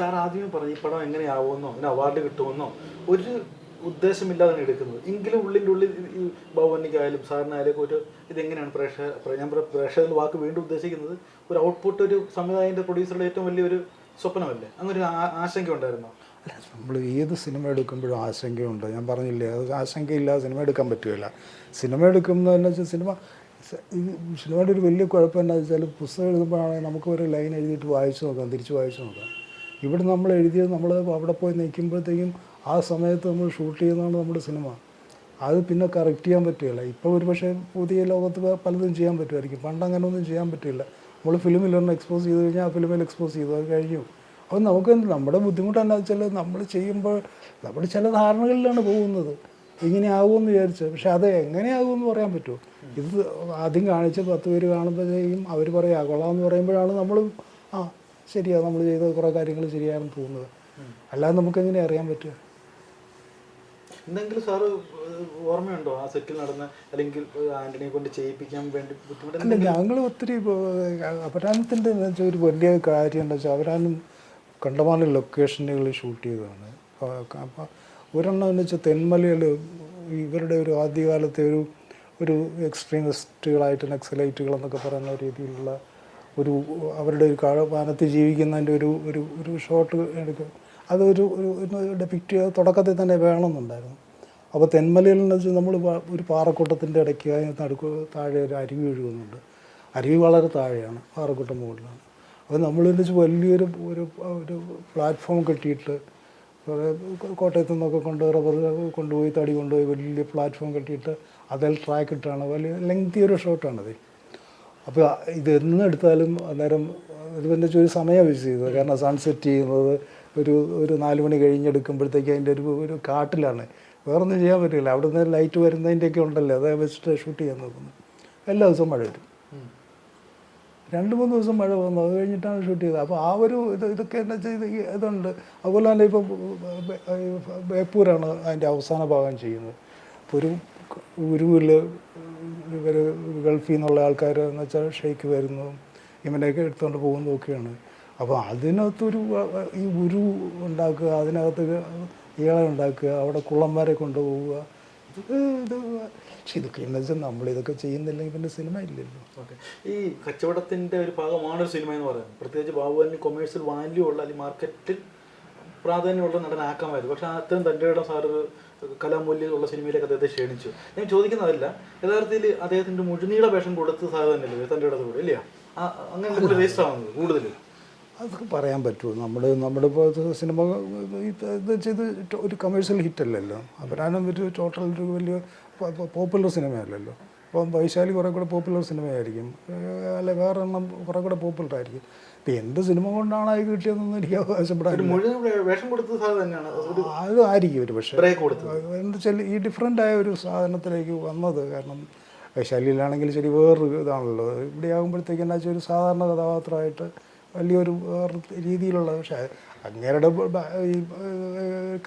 Sir ആദ്യം പറഞ്ഞു ഈ പടം എങ്ങനെയാവുമെന്നോ അങ്ങനെ അവാർഡ് കിട്ടുമെന്നോ ഒരു ഉദ്ദേശമില്ലാതെ എടുക്കുന്നത്. എങ്കിലും ഉള്ളിന്റെ ഉള്ളിൽ ഈ ഭവനിക്കായാലും സാറിനായാലും ഒരു ഇതെങ്ങനെയാണ് പ്രേക്ഷക പ്ര- ഞാൻ പ്രേക്ഷകർ വാക്ക് വീണ്ടും ഉദ്ദേശിക്കുന്നത് ഒരു ഔട്ട്പുട്ട് ഒരു സംവിധായകന്റെ പ്രൊഡ്യൂസറുടെ ഏറ്റവും വലിയൊരു സ്വപ്നമല്ലേ? അങ്ങനെ ഒരു ആശങ്ക ഉണ്ടായിരുന്നോ? അല്ല നമ്മൾ ഏത് സിനിമ എടുക്കുമ്പോഴും ആശങ്കയുണ്ട്. ഞാൻ പറഞ്ഞില്ലേ അത് ആശങ്കയില്ലാതെ സിനിമ എടുക്കാൻ പറ്റുകയില്ല. സിനിമ എടുക്കുന്നതെന്ന് വെച്ചാൽ സിനിമ സിനിമയുടെ ഒരു വലിയ കുഴപ്പം എന്താ വെച്ചാൽ പുസ്തകം എഴുതുമ്പോഴാണെങ്കിൽ നമുക്ക് ഒരു ലൈൻ എഴുതിയിട്ട് വായിച്ചു നോക്കാം തിരിച്ച് വായിച്ചു നോക്കാം. ഇവിടെ നമ്മൾ എഴുതിയത് നമ്മൾ അവിടെ പോയി നിൽക്കുമ്പോഴത്തേക്കും ആ സമയത്ത് നമ്മൾ ഷൂട്ട് ചെയ്യുന്നതാണ് നമ്മുടെ സിനിമ. അത് പിന്നെ കറക്റ്റ് ചെയ്യാൻ പറ്റുകയില്ല. ഇപ്പോൾ ഒരു പക്ഷേ പുതിയ ലോകത്ത് പലതും ചെയ്യാൻ പറ്റുമായിരിക്കും. പണ്ട് അങ്ങനെ ഒന്നും ചെയ്യാൻ പറ്റില്ല. നമ്മൾ ഫിലിമിൽ ഒന്ന് എക്സ്പോസ് ചെയ്ത് കഴിഞ്ഞാൽ ആ ഫിലിമിൽ എക്സ്പോസ് ചെയ്തു. അത് കഴിഞ്ഞു. അപ്പോൾ നമുക്ക് നമ്മുടെ ബുദ്ധിമുട്ട് എന്താ വെച്ചാൽ നമ്മൾ ചെയ്യുമ്പോൾ നമ്മൾ ചില ധാരണകളിലാണ് പോകുന്നത്. ഇങ്ങനെ ആകുമെന്ന് വിചാരിച്ചു. പക്ഷെ അത് എങ്ങനെയാകുമെന്ന് പറയാൻ പറ്റുമോ? ഇത് ആദ്യം കാണിച്ച് പത്ത് പേര് കാണുമ്പോഴത്തേക്കും അവർ പറയാം കൊള്ളാമെന്ന് പറയുമ്പോഴാണ് നമ്മൾ ആ ശരിയാ നമ്മൾ ചെയ്ത കുറേ കാര്യങ്ങൾ ശരിയാണെന്ന് തോന്നുന്നത് അല്ലാതെ നമുക്ക് എങ്ങനെ അറിയാൻ പറ്റുക? എന്തെങ്കിലും സാറ് ഓർമ്മയുണ്ടോ? ആ സെറ്റിൽ നടന്ന അല്ലെങ്കിൽ ആന്റണിയെ കൊണ്ട് ചെയ്യിപ്പിക്കാൻ വേണ്ടി ബുദ്ധിമുട്ട് ഞങ്ങൾ ഒത്തിരി അപരാനത്തിന്റെ ഒരു വലിയ കാര്യം എന്താ വെച്ചാൽ അവരാനും കണ്ടമാനം ലൊക്കേഷനുകളിൽ ഷൂട്ട് ചെയ്തതാണ്. അപ്പോൾ ഒരെണ്ണം എന്ന് വെച്ചാൽ തെന്മലയിൽ ഇവരുടെ ഒരു ആദ്യകാലത്തെ ഒരു ഒരു എക്സ്ട്രീമിസ്റ്റുകളായിട്ട് നക്സലൈറ്റുകൾ എന്നൊക്കെ പറയുന്ന രീതിയിലുള്ള ഒരു അവരുടെ ഒരു കാലത്ത് ജീവിക്കുന്നതിന്റെ ഒരു ഒരു ഒരു ഷോട്ട് എടുക്കും. അതൊരു ഒരു ഡെപ്പിക്റ്റ് തുടക്കത്തിൽ തന്നെ വേണമെന്നുണ്ടായിരുന്നു. അപ്പോൾ തെന്മലയിൽ നിന്ന് വെച്ചാൽ നമ്മൾ ഒരു പാറക്കൂട്ടത്തിന്റെ ഇടയ്ക്ക് നടുക്ക് താഴെ ഒരു അരുവി ഒഴുകുന്നുണ്ട്. അരുവി വളരെ താഴെയാണ് പാറക്കൂട്ടം മുകളിലാണ്. അപ്പോൾ നമ്മൾ വെച്ച് വലിയൊരു ഒരു ഒരു പ്ലാറ്റ്ഫോം കെട്ടിയിട്ട് കോട്ടയത്തു നിന്നൊക്കെ കൊണ്ട് റബ്ബർ കൊണ്ടുപോയി തടി കൊണ്ടുപോയി വലിയ പ്ലാറ്റ്ഫോം കെട്ടിയിട്ട് അതിൽ ട്രാക്ക് ഇട്ടാണ്. വലിയ ലെങ്തി ഒരു ഷോട്ടാണത് അപ്പോൾ ഇത് എന്ന് എടുത്താലും അന്നേരം ഇത് പിന്നെ ഒരു സമയം വെച്ച് ചെയ്തത് കാരണം സൺസെറ്റ് ചെയ്യുന്നത് ഒരു ഒരു നാല് മണി കഴിഞ്ഞെടുക്കുമ്പോഴത്തേക്ക് അതിന്റെ ഒരു ഒരു കാട്ടിലാണ്. വേറൊന്നും ചെയ്യാൻ പറ്റില്ല. അവിടെ നിന്ന് ലൈറ്റ് വരുന്നതിന്റെയൊക്കെ ഉണ്ടല്ലോ. അത് വെച്ചിട്ട് ഷൂട്ട് ചെയ്യാൻ നോക്കുന്നു എല്ലാ ദിവസവും മഴ വരും. രണ്ട് മൂന്ന് ദിവസം മഴ വന്നു. അത് കഴിഞ്ഞിട്ടാണ് ഷൂട്ട് ചെയ്തത്. അപ്പോൾ ആ ഒരു ഇത് ഇതൊക്കെ എന്താ വെച്ചാൽ ഇത് ഇതുണ്ട്. അതുപോലെ തന്നെ ഇപ്പം ബേപ്പൂരാണ് അതിന്റെ അവസാന ഭാഗം ചെയ്യുന്നത്. അപ്പോൾ ഒരു ഉരുവിൽ ഇവർ ഗൾഫിൽ നിന്നുള്ള ആൾക്കാർ എന്ന് വെച്ചാൽ ഷെയ്ക്ക് വരുന്നതും ഇവനെയൊക്കെ എടുത്തുകൊണ്ട് പോകുന്നതൊക്കെയാണ്. അപ്പോൾ അതിനകത്തൊരു ഈ ഉരു ഉണ്ടാക്കുക അതിനകത്ത് ഇള ഉണ്ടാക്കുക അവിടെ കുള്ളന്മാരെ കൊണ്ടുപോവുക ഇത് ഇത് പക്ഷെ ഇതൊക്കെ എന്ന് വെച്ചാൽ ചെയ്യുന്നില്ലെങ്കിൽ പിന്നെ സിനിമ ഇല്ലല്ലോ. ഓക്കെ. ഈ കച്ചവടത്തിന്റെ ഒരു ഭാഗമാണ് ഒരു സിനിമ എന്ന് പറയുന്നത്. പ്രത്യേകിച്ച് ബാബുവിന് കൊമേഴ്സ്യൽ വാല്യൂ ഉള്ള അല്ലെങ്കിൽ മാർക്കറ്റിൽ പ്രാധാന്യമുള്ള നടനാക്കാമായിരുന്നു പക്ഷെ അത്രയും തന്റെ ഇടം സാർ ഉള്ള സിനിമയിലേക്ക് അദ്ദേഹത്തെ ക്ഷണിച്ചു. ഞാൻ ചോദിക്കുന്നതല്ല യഥാർത്ഥത്തിൽ അദ്ദേഹത്തിന്റെ മുഴുനീള വേഷം കൊടുത്ത സാധനം തന്നെയല്ലേ തന്റെ ഇടത്തുകൂടെ ഇല്ലയോ ഇല്ല? അങ്ങനെ വേസ്റ്റ് ആവുന്നത് കൂടുതൽ. അതൊക്കെ പറയാൻ പറ്റുമോ? നമ്മൾ നമ്മുടെ ഇപ്പോൾ സിനിമ ഇത് ചെയ്ത് ഒരു കമേഴ്ഷ്യൽ ഹിറ്റ് അല്ലല്ലോ. അവരാനും ഒരു ടോട്ടൽ ഒരു വലിയ പോപ്പുലർ സിനിമയല്ലല്ലോ. അപ്പം വൈശാലി കുറേ കൂടെ പോപ്പുലർ സിനിമയായിരിക്കും. അല്ലെ വേറെ എണ്ണം കുറേ കൂടെ പോപ്പുലർ ആയിരിക്കും. ഇപ്പം എന്ത് സിനിമ കൊണ്ടാണ് അത് കിട്ടിയതെന്ന് എനിക്ക് അവകാശപ്പെടാൻ അത് ആയിരിക്കും ഒരു പക്ഷേ. എന്താ വെച്ചാൽ ഈ ഡിഫറെന്റ് ആയ ഒരു സാധനത്തിലേക്ക് വന്നത് കാരണം വൈശാലിയിലാണെങ്കിൽ ശരി വേറൊരു ഇതാണല്ലോ. ഇവിടെ ആകുമ്പോഴത്തേക്ക് എന്നാ വെച്ചാൽ ഒരു സാധാരണ കഥാപാത്രമായിട്ട് വലിയൊരു രീതിയിലുള്ള പക്ഷേ അങ്ങേരുടെ കരാട്ടെ ഒന്നും ഈ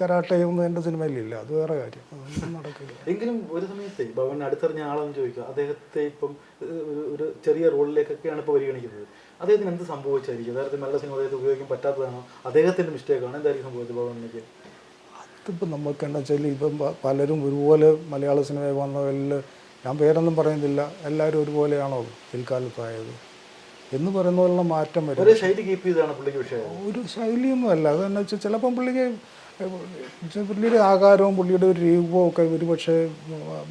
കരാട്ടയൊന്നും എന്റെ സിനിമയിലില്ല അത് വേറെ കാര്യം. അതൊന്നും നടക്കില്ല. എങ്കിലും ഒരു സമയത്ത് ഭവൻ അടുത്തറിഞ്ഞ ആളെന്ന് ചോദിക്കുക. അദ്ദേഹത്തെ ഇപ്പം ഒരു ചെറിയ റോളിലേക്കൊക്കെയാണ് ഇപ്പോൾ പരിഗണിക്കുന്നത്. അദ്ദേഹത്തിന് എന്ത് സംഭവിച്ചായിരിക്കും? അതായത് നല്ല സിനിമ അദ്ദേഹത്തെ ഉപയോഗിക്കാൻ പറ്റാത്തതാണോ? അദ്ദേഹത്തിന്റെ മിസ്റ്റേക്കാണ്? എന്തായിരിക്കും സംഭവിച്ചത് ഭവനിലേക്ക്? അതിപ്പോൾ നമുക്ക് എന്താ വെച്ചാൽ ഇപ്പം പലരും ഒരുപോലെ മലയാള സിനിമയിൽ വന്നവരിൽ ഞാൻ പേരൊന്നും പറയുന്നില്ല. എല്ലാവരും ഒരുപോലെയാണോ പിൽക്കാലത്തായത്? എന്ന് പറയുന്ന പോലുള്ള മാറ്റം വരും. ഒരു ശൈലി കീപ്പ് ചെയ്താണ് പുള്ളിക്ക് വിഷയം ഒരു ശൈലിയൊന്നും അല്ല. അതെന്ന് വെച്ചാൽ ചിലപ്പം പുള്ളിക്ക് പുള്ളിയുടെ ആകാരവും പുള്ളിയുടെ ഒരു രൂപവും ഒക്കെ ഒരു പക്ഷേ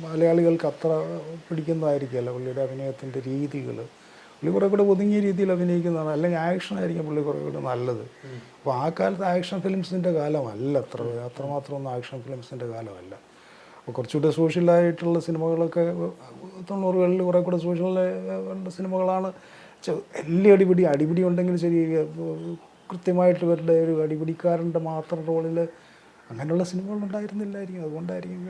മലയാളികൾക്ക് അത്ര പിടിക്കുന്നതായിരിക്കില്ല പുള്ളിയുടെ അഭിനയത്തിന്റെ രീതികൾ. പുള്ളി കുറേ കൂടെ ഒതുങ്ങിയ രീതിയിൽ അഭിനയിക്കുന്നതാണ്. അല്ലെങ്കിൽ ആക്ഷൻ ആയിരിക്കും പുള്ളി കുറേ കൂടെ നല്ലത്. അപ്പോൾ ആ കാലത്ത് ആക്ഷൻ ഫിലിംസിന്റെ കാലമല്ല അത്ര അത്രമാത്രം ഒന്നും ആക്ഷൻ ഫിലിംസിന്റെ കാലമല്ല. കുറച്ചുകൂടെ സോഷ്യലായിട്ടുള്ള സിനിമകളൊക്കെ തൊണ്ണൂറുകളിൽ കുറേ കൂടെ സോഷ്യൽ സിനിമകളാണ്. വലിയ അടിപിടി അടിപിടി ഉണ്ടെങ്കിൽ ശരി കൃത്യമായിട്ട് ഇവരുടെ ഒരു അടിപിടിക്കാരന്റെ മാത്രം റോളിൽ അങ്ങനെയുള്ള സിനിമകൾ ഉണ്ടായിരുന്നില്ലായിരിക്കും. അതുകൊണ്ടായിരിക്കും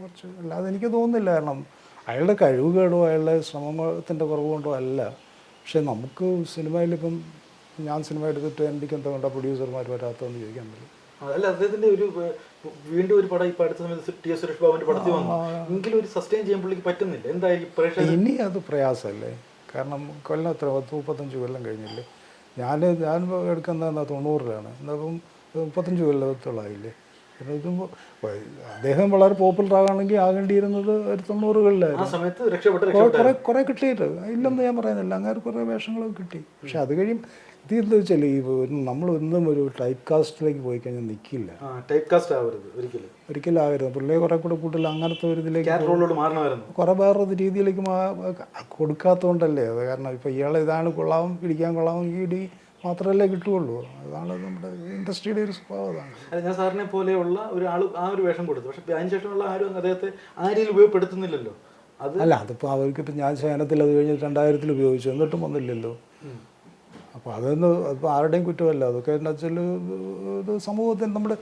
കുറച്ച് അല്ലാതെ എനിക്ക് തോന്നുന്നില്ല. കാരണം അയാളുടെ കഴിവുകേടോ അയാളുടെ ശ്രമത്തിന്റെ കുറവുകൊണ്ടോ അല്ല. പക്ഷേ നമുക്ക് സിനിമയിലിപ്പം ഞാൻ സിനിമ എടുത്തിട്ട് എനിക്ക് എന്താ കൊണ്ടാ പ്രൊഡ്യൂസർമാർ വരാത്തതെന്ന് ചോദിക്കാൻ പറ്റും അല്ല അദ്ദേഹത്തിന്റെ ഒരു വീണ്ടും ഒരു പടം ഇപ്പൊ അടുത്ത സമയത്ത് ടി എസ് സുരേഷ് ബാബുവിന്റെ പടത്തിൽ വന്നു. എങ്കിലും ഒരു സസ്റ്റെയിൻ ചെയ്യാൻ പുള്ളിക്ക് പറ്റുന്നില്ല. എന്തായിരിക്കും ഇനി അത് പ്രയാസമല്ലേ? കാരണം കൊല്ലം എത്ര? പത്ത് മുപ്പത്തഞ്ച് കൊല്ലം കഴിഞ്ഞില്ലേ? ഞാൻ ഞാൻ എടുക്കുന്ന എന്നാ എന്നാൽ എന്നപ്പം മുപ്പത്തഞ്ച് കൊല്ലത്തോളായില്ലേ? പിന്നെ അദ്ദേഹം വളരെ പോപ്പുലർ ആകണമെങ്കിൽ ആകേണ്ടിയിരുന്നത് ഒരു തൊണ്ണൂറുകളിലായിരുന്നു. കുറെ കിട്ടിയിട്ട്. ഇല്ലെന്ന് ഞാൻ പറയുന്നില്ല. അങ്ങനെ കുറേ വേഷങ്ങളൊക്കെ കിട്ടി. പക്ഷെ അത് കഴിയും ഇത് എന്താ വെച്ചാൽ ഈ നമ്മൾ ഒന്നും ഒരു ടൈപ്പ് കാസ്റ്റിലേക്ക് പോയി കഴിഞ്ഞാൽ നിൽക്കില്ല ടൈപ്പ് കാസ്റ്റ് ആവരുത് ഒരിക്കലും. ഒരിക്കലും ആവരുത്. പിള്ളേർ കുറെ കൂടെ കൂട്ടില്ല. അങ്ങനത്തെ ഒരു ഇതിലേക്ക് കുറെ വേറെ വേറൊരു രീതിയിലേക്ക് കൊടുക്കാത്തതുകൊണ്ടല്ലേ? അത് കാരണം ഇപ്പൊ ഇയാൾ ഇതാണ് കൊള്ളാവും പിടിക്കാൻ കൊള്ളാവും ഈ മാത്രമല്ലേ കിട്ടുകയുള്ളൂ. അതാണ് നമ്മുടെ ഇൻഡസ്ട്രിയുടെ ഒരു സ്വഭാവം അതാണ്. അല്ല ഞാൻ സാറിനെ പോലെയുള്ള ഒരാൾ ആ ഒരു വേഷം കൊടുത്തു. പക്ഷെ അതിന് ശേഷമുള്ള ആരും അദ്ദേഹത്തെ ആ രീതിയിൽ ഉപയോഗപ്പെടുത്തുന്നില്ലല്ലോ. അല്ല അതിപ്പോൾ അവർക്കിപ്പോൾ ഞാൻ ശയനത്തിൽ അത് കഴിഞ്ഞ് രണ്ടായിരത്തിൽ ഉപയോഗിച്ചു. എന്നിട്ടും വന്നില്ലല്ലോ. അപ്പോൾ അതൊന്നും അതിപ്പോൾ ആരുടെയും കുറ്റമല്ല. അതൊക്കെ എന്താ വെച്ചാൽ ഇത് സമൂഹത്തിന് നമ്മുടെ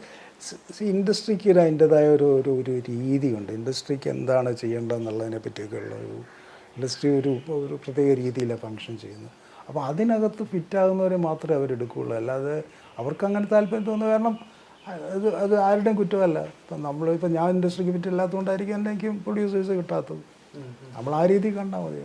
ഇൻഡസ്ട്രിക്ക് അതിന്റെതായ ഒരു ഒരു ഒരു രീതിയുണ്ട്. ഇൻഡസ്ട്രിക്ക് എന്താണ് ചെയ്യേണ്ടതെന്നുള്ളതിനെ പറ്റിയൊക്കെയുള്ള ഒരു ഇൻഡസ്ട്രി ഒരു ഒരു പ്രത്യേക രീതിയിലാണ് ഫങ്ഷൻ ചെയ്യുന്നത്. അപ്പോൾ അതിനകത്ത് ഫിറ്റാകുന്നവരെ മാത്രമേ അവരെടുക്കുകയുള്ളൂ. അല്ലാതെ അവർക്ക് അങ്ങനെ താല്പര്യം തോന്നുന്നു കാരണം അത് അത് ആരുടെയും കുറ്റമല്ല. ഇപ്പം നമ്മൾ ഇപ്പം ഞാൻ ഇൻഡസ്ട്രിക്ക് ഫിറ്റ് ഇല്ലാത്തതുകൊണ്ടായിരിക്കും എനിക്ക് പ്രൊഡ്യൂസേഴ്സ് കിട്ടാത്തത്. നമ്മൾ ആ രീതിയിൽ കണ്ടാൽ മതി.